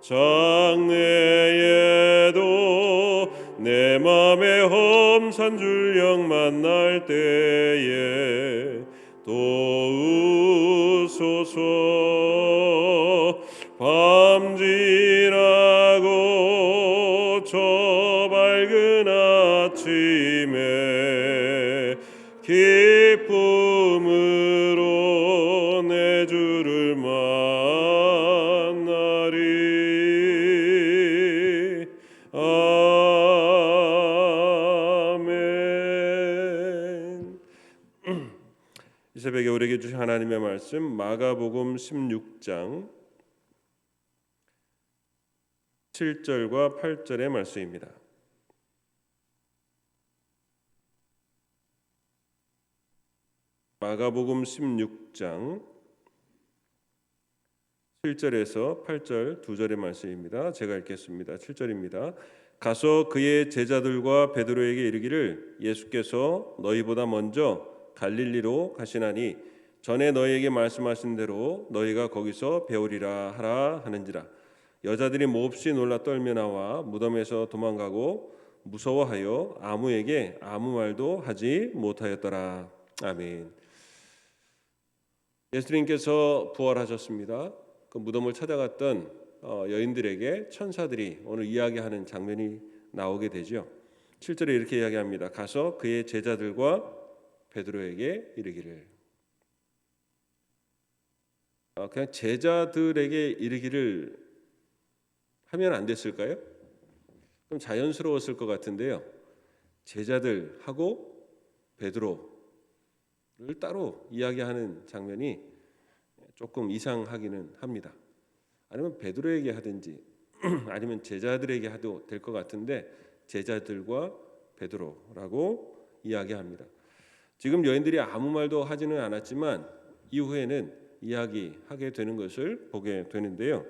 장래에도 내 맘에 험산 줄령 만날 때에 이 새벽에 우리에게 주신 하나님의 말씀 마가복음 16장 7절과 8절의 말씀입니다. 마가복음 16장 7절에서 8절 두 절의 말씀입니다. 제가 읽겠습니다. 7절입니다. 가서 그의 제자들과 베드로에게 이르기를 예수께서 너희보다 먼저 갈릴리로 가시나니 전에 너희에게 말씀하신 대로 너희가 거기서 배우리라 하라 하는지라 여자들이 몹시 놀라 떨며 나와 무덤에서 도망가고 무서워하여 아무에게 아무 말도 하지 못하였더라 아멘. 예수님께서 부활하셨습니다. 그 무덤을 찾아갔던 어, 여인들에게 천사들이 오늘 이야기하는 장면이 나오게 되죠. 7절에 이렇게 이야기합니다. 가서 그의 제자들과 베드로에게 이르기를 아, 그냥 제자들에게 이르기를 하면 안 됐을까요? 좀 자연스러웠을 것 같은데요. 제자들 하고 베드로를 따로 이야기하는 장면이 조금 이상하기는 합니다. 아니면 베드로에게 하든지 아니면 제자들에게 하도 될 것 같은데 제자들과 베드로라고 이야기합니다. 지금 여인들이 아무 말도 하지는 않았지만 이후에는 이야기하게 되는 것을 보게 되는데요.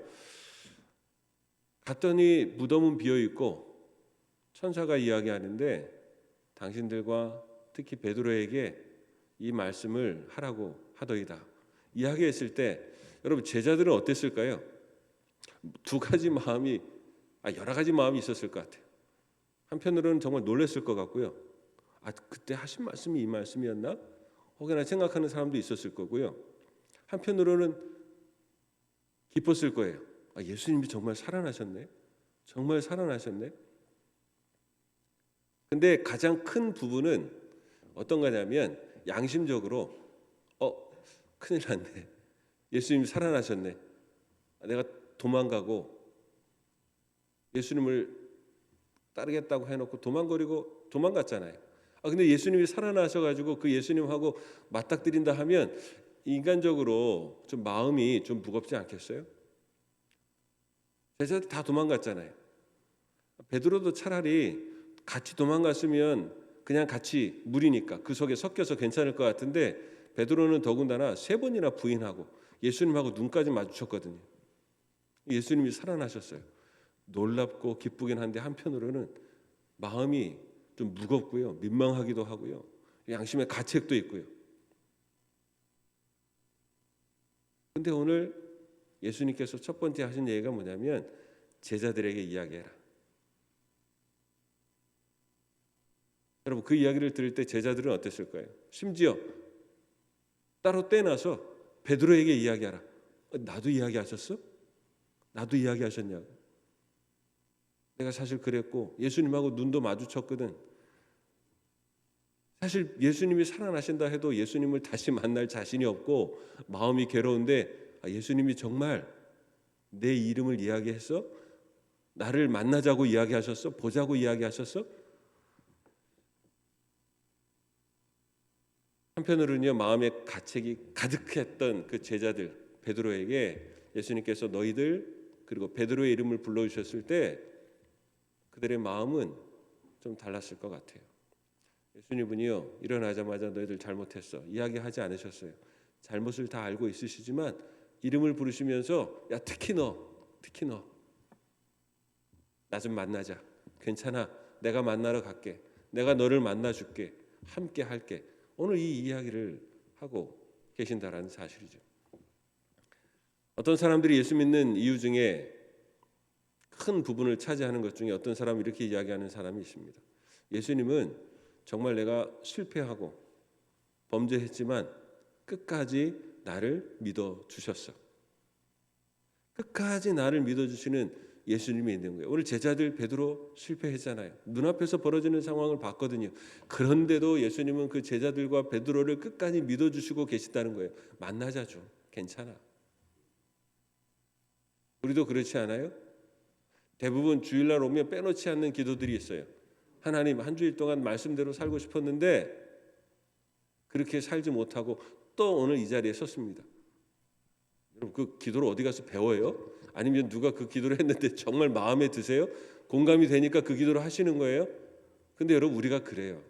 갔더니 무덤은 비어 있고 천사가 이야기하는데 당신들과 특히 베드로에게 이 말씀을 하라고 하더이다. 이야기했을 때 여러분 제자들은 어땠을까요? 두 가지 마음이 아 여러 가지 마음이 있었을 것 같아요. 한편으로는 정말 놀랐을 것 같고요. 아 그때 하신 말씀이 이 말씀이었나? 혹여나 생각하는 사람도 있었을 거고요. 한편으로는 기뻤을 거예요. 아, 예수님이 정말 살아나셨네. 정말 살아나셨네. 근데 가장 큰 부분은 어떤 거냐면 양심적으로 어 큰일 났네. 예수님이 살아나셨네. 아, 내가 도망가고 예수님을 따르겠다고 해놓고 도망거리고 도망갔잖아요. 아 근데 예수님이 살아나셔가지고 그 예수님하고 맞닥뜨린다 하면 인간적으로 좀 마음이 좀 무겁지 않겠어요? 제자들 다 도망갔잖아요. 베드로도 차라리 같이 도망갔으면 그냥 같이 물이니까 그 속에 섞여서 괜찮을 것 같은데 베드로는 더군다나 세 번이나 부인하고 예수님하고 눈까지 마주쳤거든요. 예수님이 살아나셨어요. 놀랍고 기쁘긴 한데 한편으로는 마음이 좀 무겁고요. 민망하기도 하고요. 양심의 가책도 있고요. 근데 오늘 예수님께서 첫 번째 하신 얘기가 뭐냐면 제자들에게 이야기해라. 여러분 그 이야기를 들을 때 제자들은 어땠을까요? 심지어 따로 떼나서 베드로에게 이야기하라. 어, 나도 이야기하셨어? 나도 이야기하셨냐고. 내가 사실 그랬고 예수님하고 눈도 마주쳤거든. 사실 예수님이 살아나신다 해도 예수님을 다시 만날 자신이 없고 마음이 괴로운데 아, 예수님이 정말 내 이름을 이야기했어? 나를 만나자고 이야기하셨어? 보자고 이야기하셨어? 한편으로는요 마음의 가책이 가득했던 그 제자들 베드로에게 예수님께서 너희들 그리고 베드로의 이름을 불러주셨을 때 그들의 마음은 좀 달랐을 것 같아요. 예수님은요 일어나자마자 너희들 잘못했어. 이야기하지 않으셨어요. 잘못을 다 알고 있으시지만 이름을 부르시면서 야 특히 너 특히 너. 나 좀 만나자. 괜찮아. 내가 만나러 갈게. 내가 너를 만나 줄게. 함께 할게. 오늘 이 이야기를 하고 계신다라는 사실이죠. 어떤 사람들이 예수 믿는 이유 중에 큰 부분을 차지하는 것 중에 어떤 사람이 이렇게 이야기하는 사람이 있습니다. 예수님은 정말 내가 실패하고 범죄했지만 끝까지 나를 믿어 주셨어. 끝까지 나를 믿어 주시는 예수님이 있는 거예요. 오늘 제자들 베드로 실패했잖아요. 눈앞에서 벌어지는 상황을 봤거든요. 그런데도 예수님은 그 제자들과 베드로를 끝까지 믿어 주시고 계시다는 거예요. 만나자 좀. 괜찮아. 우리도 그렇지 않아요? 대부분 주일날 오면 빼놓지 않는 기도들이 있어요. 하나님 한 주일 동안 말씀대로 살고 싶었는데 그렇게 살지 못하고 또 오늘 이 자리에 섰습니다. 여러분 그 기도를 어디 가서 배워요? 아니면 누가 그 기도를 했는데 정말 마음에 드세요? 공감이 되니까 그 기도를 하시는 거예요? 근데 여러분 우리가 그래요.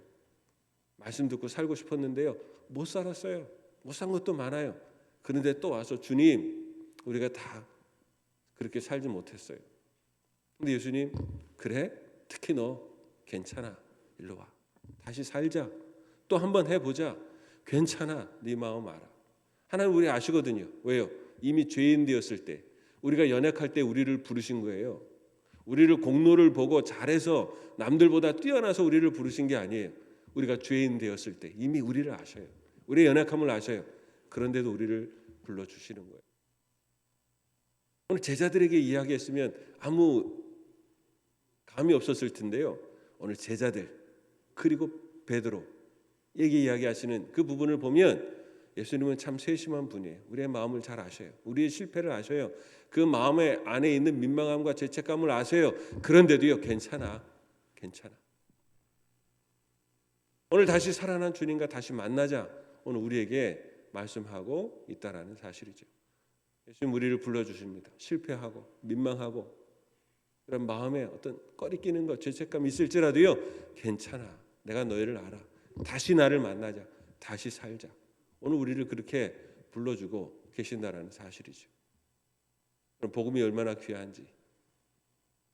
말씀 듣고 살고 싶었는데요. 못 살았어요. 못 산 것도 많아요. 그런데 또 와서 주님 우리가 다 그렇게 살지 못했어요. 근데 예수님 그래? 특히 너 괜찮아. 일로 와. 다시 살자. 또 한번 해보자. 괜찮아. 네 마음 알아. 하나님 우리 아시거든요. 왜요? 이미 죄인 되었을 때 우리가 연약할 때 우리를 부르신 거예요. 우리를 공로를 보고 잘해서 남들보다 뛰어나서 우리를 부르신 게 아니에요. 우리가 죄인 되었을 때 이미 우리를 아셔요. 우리의 연약함을 아셔요. 그런데도 우리를 불러 주시는 거예요. 오늘 제자들에게 이야기했으면 아무 감이 없었을 텐데요. 오늘 제자들 그리고 베드로 얘기 이야기하시는 그 부분을 보면 예수님은 참 세심한 분이에요. 우리의 마음을 잘 아셔요. 우리의 실패를 아셔요. 그 마음의 안에 있는 민망함과 죄책감을 아세요. 그런데도요, 괜찮아. 괜찮아. 오늘 다시 살아난 주님과 다시 만나자. 오늘 우리에게 말씀하고 있다라는 사실이죠. 예수님 우리를 불러 주십니다. 실패하고 민망하고 그런 마음에 어떤 꺼리끼는 것, 죄책감 있을지라도요. 괜찮아. 내가 너희를 알아. 다시 나를 만나자. 다시 살자. 오늘 우리를 그렇게 불러주고 계신다라는 사실이죠. 그럼 복음이 얼마나 귀한지,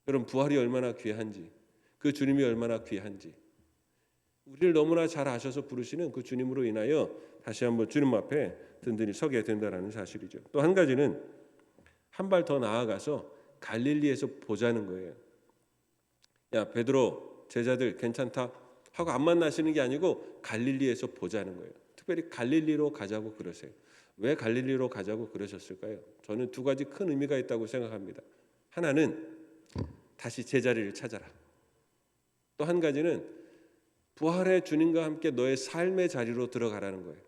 그럼 부활이 얼마나 귀한지, 그 주님이 얼마나 귀한지, 우리를 너무나 잘 아셔서 부르시는 그 주님으로 인하여 다시 한번 주님 앞에 든든히 서게 된다라는 사실이죠. 또 한 가지는 한 발 더 나아가서 갈릴리에서 보자는 거예요. 야 베드로 제자들 괜찮다 하고 안 만나시는 게 아니고 갈릴리에서 보자는 거예요. 특별히 갈릴리로 가자고 그러세요. 왜 갈릴리로 가자고 그러셨을까요? 저는 두 가지 큰 의미가 있다고 생각합니다. 하나는 다시 제자리를 찾아라. 또 한 가지는 부활의 주님과 함께 너의 삶의 자리로 들어가라는 거예요.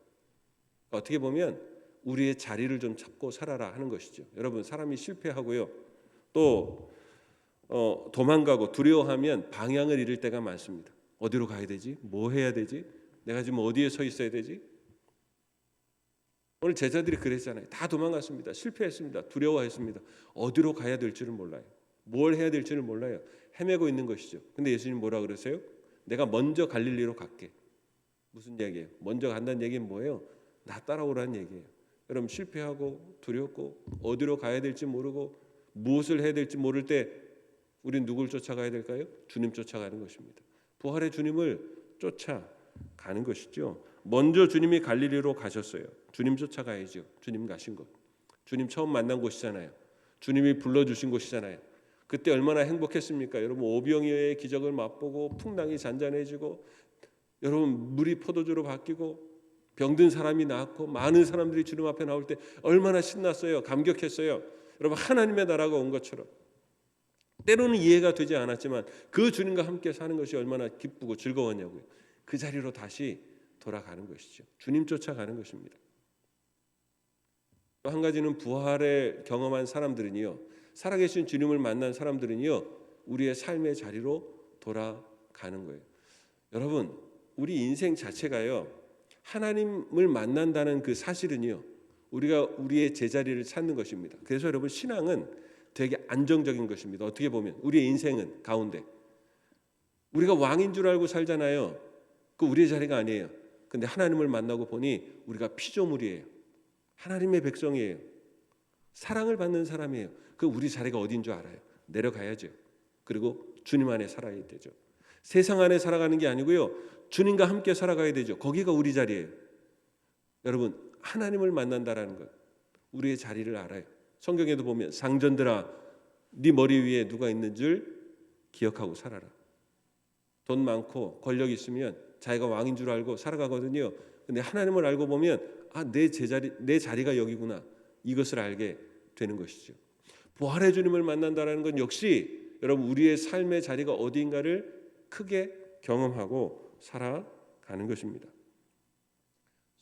어떻게 보면 우리의 자리를 좀 찾고 살아라 하는 것이죠. 여러분 사람이 실패하고요. 또 어, 도망가고 두려워하면 방향을 잃을 때가 많습니다. 어디로 가야 되지? 뭐 해야 되지? 내가 지금 어디에 서 있어야 되지? 오늘 제자들이 그랬잖아요. 다 도망갔습니다. 실패했습니다. 두려워했습니다. 어디로 가야 될지를 몰라요. 뭘 해야 될지를 몰라요. 헤매고 있는 것이죠. 근데 예수님 뭐라 그러세요? 내가 먼저 갈릴리로 갈게. 무슨 얘기예요? 먼저 간다는 얘기는 뭐예요? 나 따라오라는 얘기예요. 여러분 실패하고 두렵고 어디로 가야 될지 모르고 무엇을 해야 될지 모를 때 우린 누굴 쫓아가야 될까요? 주님 쫓아가는 것입니다. 부활의 주님을 쫓아가는 것이죠. 먼저 주님이 갈릴리로 가셨어요. 주님 쫓아가야죠. 주님 가신 곳. 주님 처음 만난 곳이잖아요. 주님이 불러주신 곳이잖아요. 그때 얼마나 행복했습니까? 여러분 오병이어의 기적을 맛보고 풍랑이 잔잔해지고 여러분 물이 포도주로 바뀌고 병든 사람이 나았고 많은 사람들이 주님 앞에 나올 때 얼마나 신났어요. 감격했어요. 여러분 하나님의 나라가 온 것처럼 때로는 이해가 되지 않았지만 그 주님과 함께 사는 것이 얼마나 기쁘고 즐거웠냐고요. 그 자리로 다시 돌아가는 것이죠. 주님 쫓아가는 것입니다. 또 한 가지는 부활을 경험한 사람들은요. 살아계신 주님을 만난 사람들은요. 우리의 삶의 자리로 돌아가는 거예요. 여러분, 우리 인생 자체가요. 하나님을 만난다는 그 사실은요. 우리가 우리의 제자리를 찾는 것입니다. 그래서 여러분 신앙은 되게 안정적인 것입니다. 어떻게 보면 우리의 인생은 가운데 우리가 왕인 줄 알고 살잖아요. 그 우리의 자리가 아니에요. 근데 하나님을 만나고 보니 우리가 피조물이에요. 하나님의 백성이에요. 사랑을 받는 사람이에요. 그 우리 자리가 어딘 줄 알아요. 내려가야죠. 그리고 주님 안에 살아야 되죠. 세상 안에 살아가는 게 아니고요. 주님과 함께 살아가야 되죠. 거기가 우리 자리예요. 여러분 하나님을 만난다라는 것 우리의 자리를 알아요. 성경에도 보면 상전들아 네 머리 위에 누가 있는 줄 기억하고 살아라. 돈 많고 권력 있으면 자기가 왕인 줄 알고 살아가거든요. 근데 하나님을 알고 보면 아 내 제자리 내 자리가 여기구나 이것을 알게 되는 것이죠. 부활의 주님을 만난다라는 건 역시 여러분 우리의 삶의 자리가 어디인가를 크게 경험하고 살아가는 것입니다.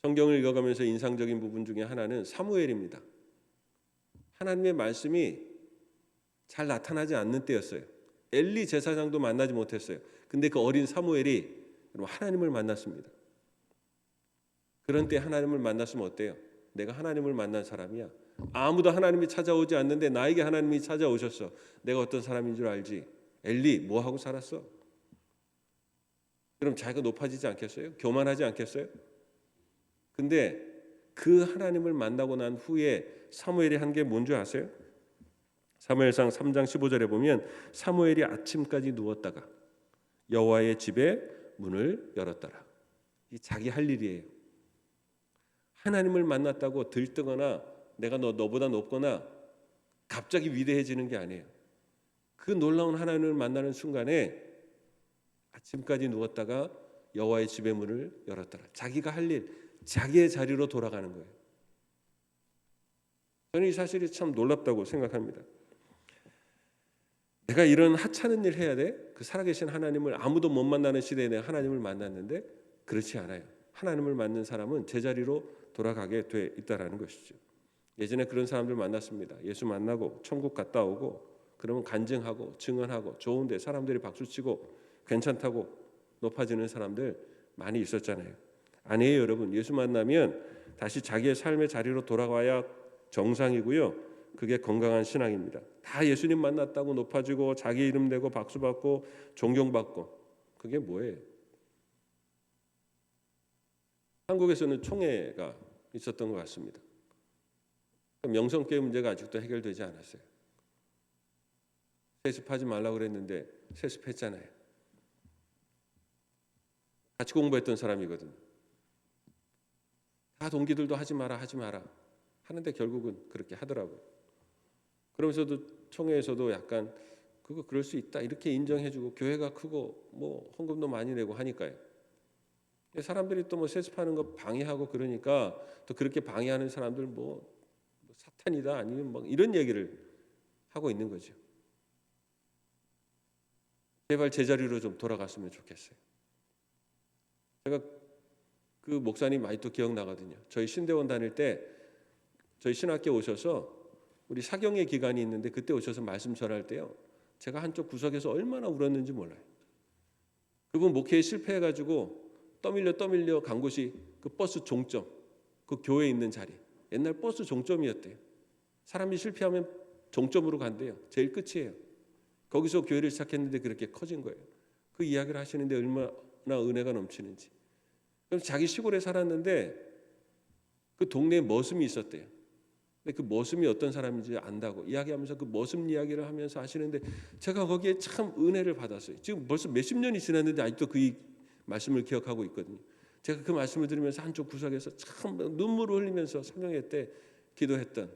성경을 읽어가면서 인상적인 부분 중에 하나는 사무엘입니다. 하나님의 말씀이 잘 나타나지 않는 때였어요. 엘리 제사장도 만나지 못했어요. 근데 그 어린 사무엘이 하나님을 만났습니다. 그런 때 하나님을 만났으면 어때요? 내가 하나님을 만난 사람이야. 아무도 하나님이 찾아오지 않는데 나에게 하나님이 찾아오셨어. 내가 어떤 사람인 줄 알지? 엘리 뭐 하고 살았어? 그럼 자기가 높아지지 않겠어요? 교만하지 않겠어요? 근데 그 하나님을 만나고 난 후에 사무엘이 한 게 뭔지 아세요? 사무엘상 3장 15절에 보면 사무엘이 아침까지 누웠다가 여호와의 집에 문을 열었더라. 이 자기 할 일이에요. 하나님을 만났다고 들뜨거나 내가 너 너보다 높거나 갑자기 위대해지는 게 아니에요. 그 놀라운 하나님을 만나는 순간에 아침까지 누웠다가 여호와의 집의 문을 열었더라. 자기가 할 일, 자기의 자리로 돌아가는 거예요. 저는 이 사실이 참 놀랍다고 생각합니다. 내가 이런 하찮은 일 해야 돼? 그 살아계신 하나님을 아무도 못 만나는 시대에 내가 하나님을 만났는데 그렇지 않아요. 하나님을 만난 사람은 제자리로 돌아가게 돼 있다라는 것이죠. 예전에 그런 사람들 만났습니다. 예수 만나고 천국 갔다 오고 그러면 간증하고 증언하고 좋은데 사람들이 박수치고 괜찮다고 높아지는 사람들 많이 있었잖아요. 아니에요, 여러분. 예수 만나면 다시 자기의 삶의 자리로 돌아와야 정상이고요. 그게 건강한 신앙입니다. 다 예수님 만났다고 높아지고 자기 이름 내고 박수 받고 존경받고 그게 뭐예요? 한국에서는 총회가 있었던 것 같습니다. 명성교회 문제가 아직도 해결되지 않았어요. 세습하지 말라고 그랬는데 세습했잖아요. 같이 공부했던 사람이거든요. 다 동기들도 하지 마라 하지 마라 하는데 결국은 그렇게 하더라고요. 그러면서도 총회에서도 약간 그거 그럴 수 있다 이렇게 인정해주고 교회가 크고 뭐 헌금도 많이 내고 하니까요. 사람들이 또 뭐 세습하는 거 방해하고 그러니까 또 그렇게 방해하는 사람들 뭐 사탄이다 아니면 뭐 이런 얘기를 하고 있는 거죠. 제발 제자리로 좀 돌아갔으면 좋겠어요. 제가 그 목사님 또 기억나거든요. 저희 신대원 다닐 때 저희 신학교 오셔서 우리 사경의 기간이 있는데 그때 오셔서 말씀 전할 때요. 제가 한쪽 구석에서 얼마나 울었는지 몰라요. 그분 목회에 실패해가지고 떠밀려 떠밀려 간 곳이 그 버스 종점, 그 교회에 있는 자리. 옛날 버스 종점이었대요. 사람이 실패하면 종점으로 간대요. 제일 끝이에요. 거기서 교회를 시작했는데 그렇게 커진 거예요. 그 이야기를 하시는데 얼마나 은혜가 넘치는지. 그럼 자기 시골에 살았는데 그 동네에 머슴이 있었대요. 근데 그 머슴이 어떤 사람인지 안다고 이야기하면서 그 머슴 이야기를 하면서 하시는데 제가 거기에 참 은혜를 받았어요. 지금 벌써 몇십 년이 지났는데 아직도 그 말씀을 기억하고 있거든요. 제가 그 말씀을 들으면서 한쪽 구석에서 참 눈물을 흘리면서 성경회 때 기도했던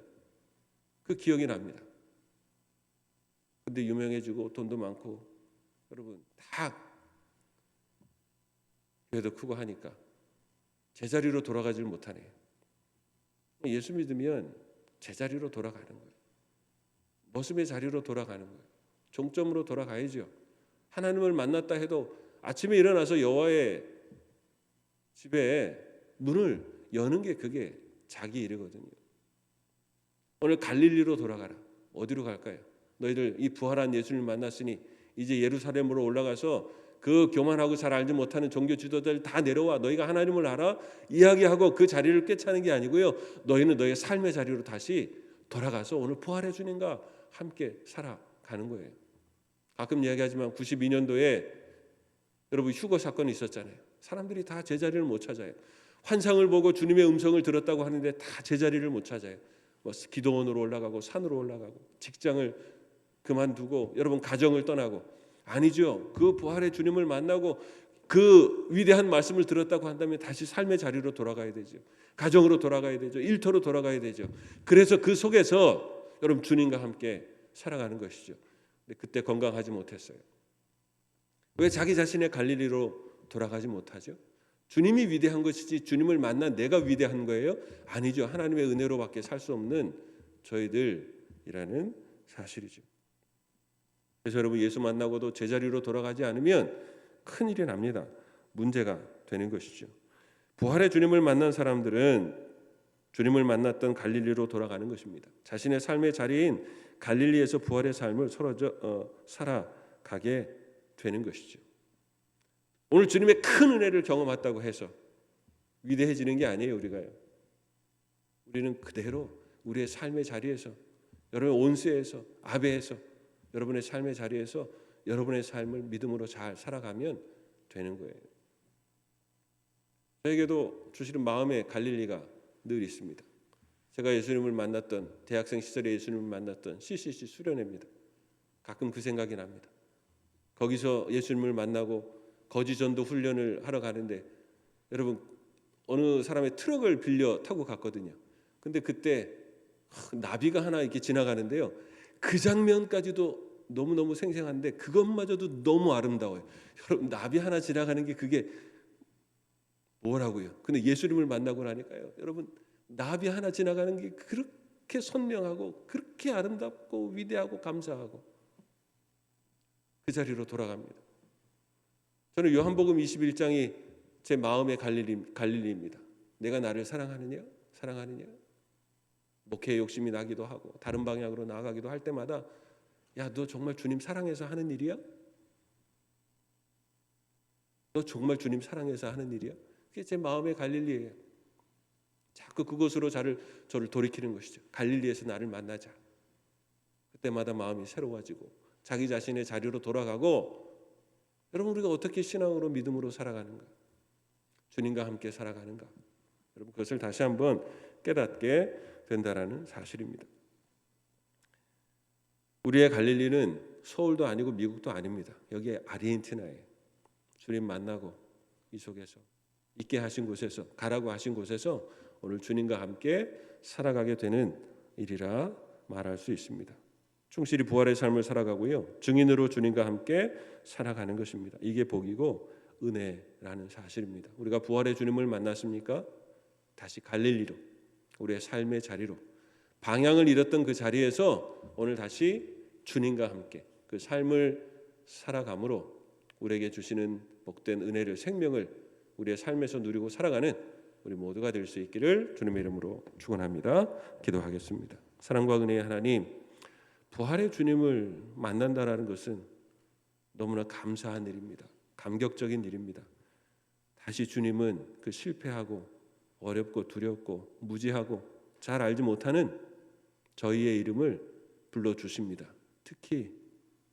그 기억이 납니다. 근데 유명해지고 돈도 많고 여러분 다 교회도 크고 하니까 제자리로 돌아가질 못하네요. 예수 믿으면 제자리로 돌아가는 거예요. 모습의 자리로 돌아가는 거예요. 종점으로 돌아가야죠. 하나님을 만났다 해도 아침에 일어나서 여호와의 집에 문을 여는 게 그게 자기 일이거든요. 오늘 갈릴리로 돌아가라. 어디로 갈까요? 너희들 이 부활한 예수님을 만났으니 이제 예루살렘으로 올라가서 그 교만하고 잘 알지 못하는 종교 지도자들 다 내려와 너희가 하나님을 알아 이야기하고 그 자리를 꿰차는 게 아니고요. 너희는 너희의 삶의 자리로 다시 돌아가서 오늘 부활의 주님과 함께 살아가는 거예요. 가끔 이야기하지만 92년도에 여러분 휴거 사건이 있었잖아요. 사람들이 다 제자리를 못 찾아요. 환상을 보고 주님의 음성을 들었다고 하는데 다 제자리를 못 찾아요. 뭐 기도원으로 올라가고 산으로 올라가고 직장을 그만두고 여러분 가정을 떠나고 아니죠. 그 부활의 주님을 만나고 그 위대한 말씀을 들었다고 한다면 다시 삶의 자리로 돌아가야 되죠. 가정으로 돌아가야 되죠. 일터로 돌아가야 되죠. 그래서 그 속에서 여러분 주님과 함께 살아가는 것이죠. 근데 그때 건강하지 못했어요. 왜 자기 자신의 갈릴리로 돌아가지 못하죠? 주님이 위대한 것이지 주님을 만난 내가 위대한 거예요? 아니죠. 하나님의 은혜로밖에 살 수 없는 저희들이라는 사실이죠. 그래서 여러분 예수 만나고도 제자리로 돌아가지 않으면 큰 일이 납니다. 문제가 되는 것이죠. 부활의 주님을 만난 사람들은 주님을 만났던 갈릴리로 돌아가는 것입니다. 자신의 삶의 자리인 갈릴리에서 부활의 삶을 서로 어, 살아가게 되는 것이죠. 오늘 주님의 큰 은혜를 경험했다고 해서 위대해지는 게 아니에요, 우리가요. 우리는 그대로 우리의 삶의 자리에서 여러분 온수에서 아베에서 여러분의 삶의 자리에서 여러분의 삶을 믿음으로 잘 살아가면 되는 거예요. 저에게도 주시는 마음의 갈릴리가 늘 있습니다. 제가 예수님을 만났던 대학생 시절에 예수님을 만났던 CCC 수련회입니다. 가끔 그 생각이 납니다. 거기서 예수님을 만나고 거지 전도 훈련을 하러 가는데 여러분 어느 사람의 트럭을 빌려 타고 갔거든요. 근데 그때 나비가 하나 이렇게 지나가는데요. 그 장면까지도 너무 너무 생생한데 그것마저도 너무 아름다워요. 여러분 나비 하나 지나가는 게 그게 뭐라고요? 근데 예수님을 만나고 나니까요. 여러분 나비 하나 지나가는 게 그렇게 선명하고 그렇게 아름답고 위대하고 감사하고 그 자리로 돌아갑니다. 저는 요한복음 21장이 제 마음의 갈릴리, 갈릴리입니다. 내가 나를 사랑하느냐? 사랑하느냐? 목회에 욕심이 나기도 하고 다른 방향으로 나아가기도 할 때마다 야, 너 정말 주님 사랑해서 하는 일이야? 너 정말 주님 사랑해서 하는 일이야? 그게 제 마음의 갈릴리예요. 자꾸 그곳으로 저를 저를 돌이키는 것이죠. 갈릴리에서 나를 만나자. 그때마다 마음이 새로워지고 자기 자신의 자리로 돌아가고 여러분 우리가 어떻게 신앙으로 믿음으로 살아가는가? 주님과 함께 살아가는가? 여러분 그것을 다시 한번 깨닫게 된다라는 사실입니다. 우리의 갈릴리는 서울도 아니고 미국도 아닙니다. 여기 아르헨티나예요. 주님 만나고 이 속에서 있게 하신 곳에서 가라고 하신 곳에서 오늘 주님과 함께 살아가게 되는 일이라 말할 수 있습니다. 충실히 부활의 삶을 살아가고요. 증인으로 주님과 함께 살아가는 것입니다. 이게 복이고 은혜라는 사실입니다. 우리가 부활의 주님을 만났습니까? 다시 갈릴리로 우리의 삶의 자리로 방향을 잃었던 그 자리에서 오늘 다시 주님과 함께 그 삶을 살아감으로 우리에게 주시는 복된 은혜를 생명을 우리의 삶에서 누리고 살아가는 우리 모두가 될 수 있기를 주님의 이름으로 축원합니다. 기도하겠습니다. 사랑과 은혜의 하나님, 부활의 주님을 만난다라는 것은 너무나 감사한 일입니다. 감격적인 일입니다. 다시 주님은 그 실패하고 어렵고 두렵고 무지하고 잘 알지 못하는 저희의 이름을 불러 주십니다. 특히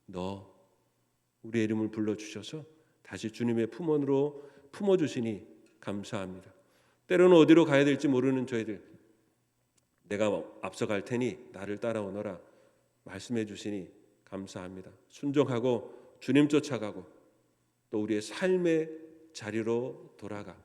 너 우리의 이름을 불러 주셔서 다시 주님의 품원으로 품어 주시니 감사합니다. 때로는 어디로 가야 될지 모르는 저희들 내가 앞서 갈 테니 나를 따라오너라 말씀해 주시니 감사합니다. 순종하고 주님 쫓아가고 또 우리의 삶의 자리로 돌아가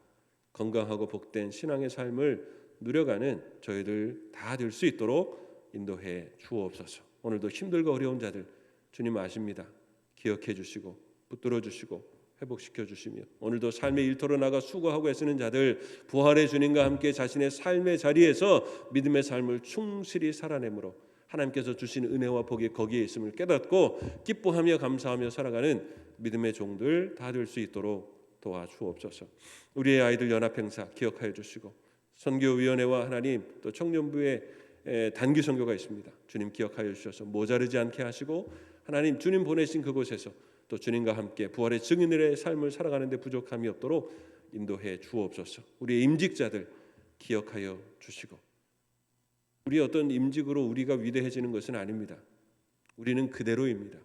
건강하고 복된 신앙의 삶을 누려가는 저희들 다 될 수 있도록 인도해 주옵소서. 오늘도 힘들고 어려운 자들 주님 아십니다. 기억해 주시고 붙들어 주시고 회복시켜 주시며 오늘도 삶의 일터로 나가 수고하고 애쓰는 자들 부활의 주님과 함께 자신의 삶의 자리에서 믿음의 삶을 충실히 살아내므로 하나님께서 주신 은혜와 복이 거기에 있음을 깨닫고 기뻐하며 감사하며 살아가는 믿음의 종들 다 될 수 있도록 도와주옵소서. 우리의 아이들 연합 행사 기억하여 주시고 선교위원회와 하나님 또 청년부의 단기 선교가 있습니다. 주님 기억하여 주셔서 모자르지 않게 하시고 하나님 주님 보내신 그곳에서 또 주님과 함께 부활의 증인들의 삶을 살아가는데 부족함이 없도록 인도해 주옵소서. 우리의 임직자들 기억하여 주시고 우리 어떤 임직으로 우리가 위대해지는 것은 아닙니다. 우리는 그대로입니다.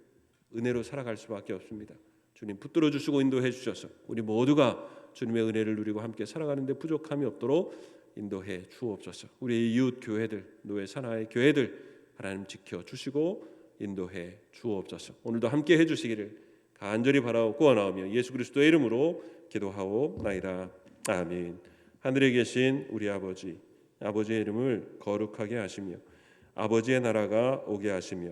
은혜로 살아갈 수밖에 없습니다. 주님 붙들어 주시고 인도해 주셔서 우리 모두가 주님의 은혜를 누리고 함께 살아가는데 부족함이 없도록 인도해 주옵소서. 우리 이웃 교회들, 노예 산하의 교회들 하나님 지켜 주시고 인도해 주옵소서. 오늘도 함께 해 주시기를 간절히 바라고 원하오며 예수 그리스도의 이름으로 기도하옵나이다. 아멘. 하늘에 계신 우리 아버지 아버지의 이름을 거룩하게 하시며 아버지의 나라가 오게 하시며